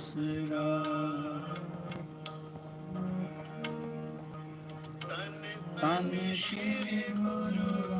ਪਸਰਾ ਤਨ ਤਨ ਸ਼੍ਰੀ ਗੁਰੂ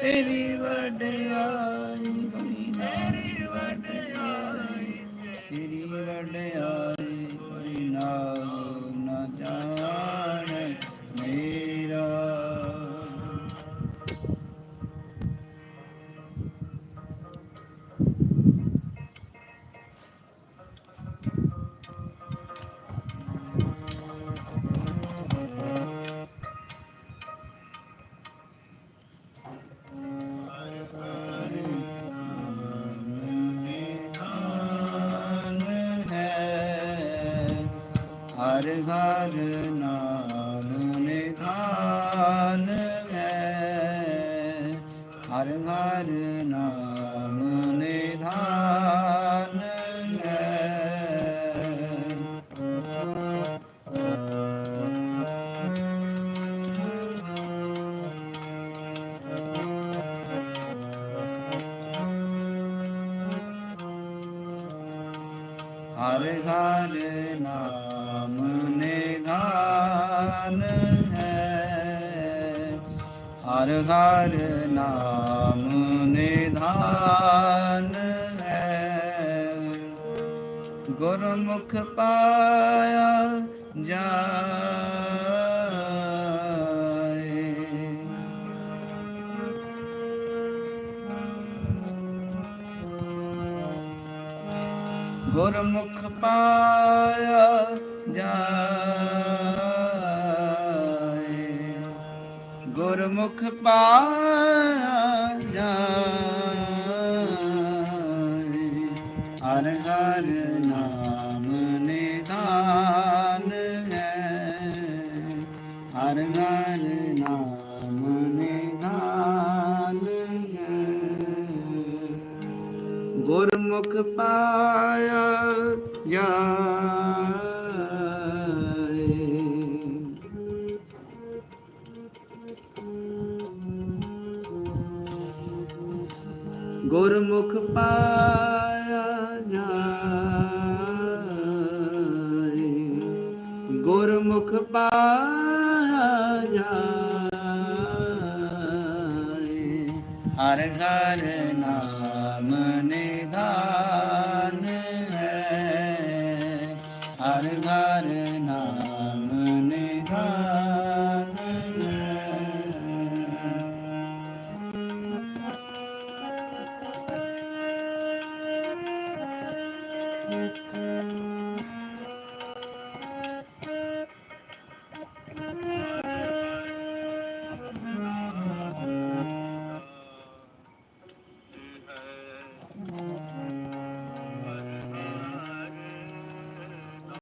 ਤੇਰੀ ਵਡਿਆਈ ਕੋਈ ਨਾਰੀ ਵਡਿਆਈ ਤੇਰੀ ਵਡਿਆਈ ਕੋਈ ਨਾ ਘਰ ਹਰ ਨਾਮ ਨਿਧਾਨ ਹੈ। ਹਰ ਹਰ ਨਾਮ ਨਿਧਾਨ ਹਰ ਹਰ ਨਾਮ ਨਿਧਾਨ ਹੈ। ਹਰ ਹਰ ਨਾਮ ਨਿਧਾਨ ਹੈ। ਗੁਰਮੁਖ ਪਾਇਆ ਜਾ ਗੁਰਮੁਖ ਪਾਇਆ ਜਾਏ। ਗੁਰਮੁਖ ਪਾਇਆ ਜਾਏ। ਗੁਰਮੁਖ ਪਾਇਆ ਜਾਏ। ਗੁਰਮੁਖ ਪਾਇਆ ਜਾਏ। ਗੁਰਮੁਖ ਪਾਇਆ ਜਾਏ। ਹਰ ਹਰ ਨਾਮ परम निधान है हर घर नाम निधान है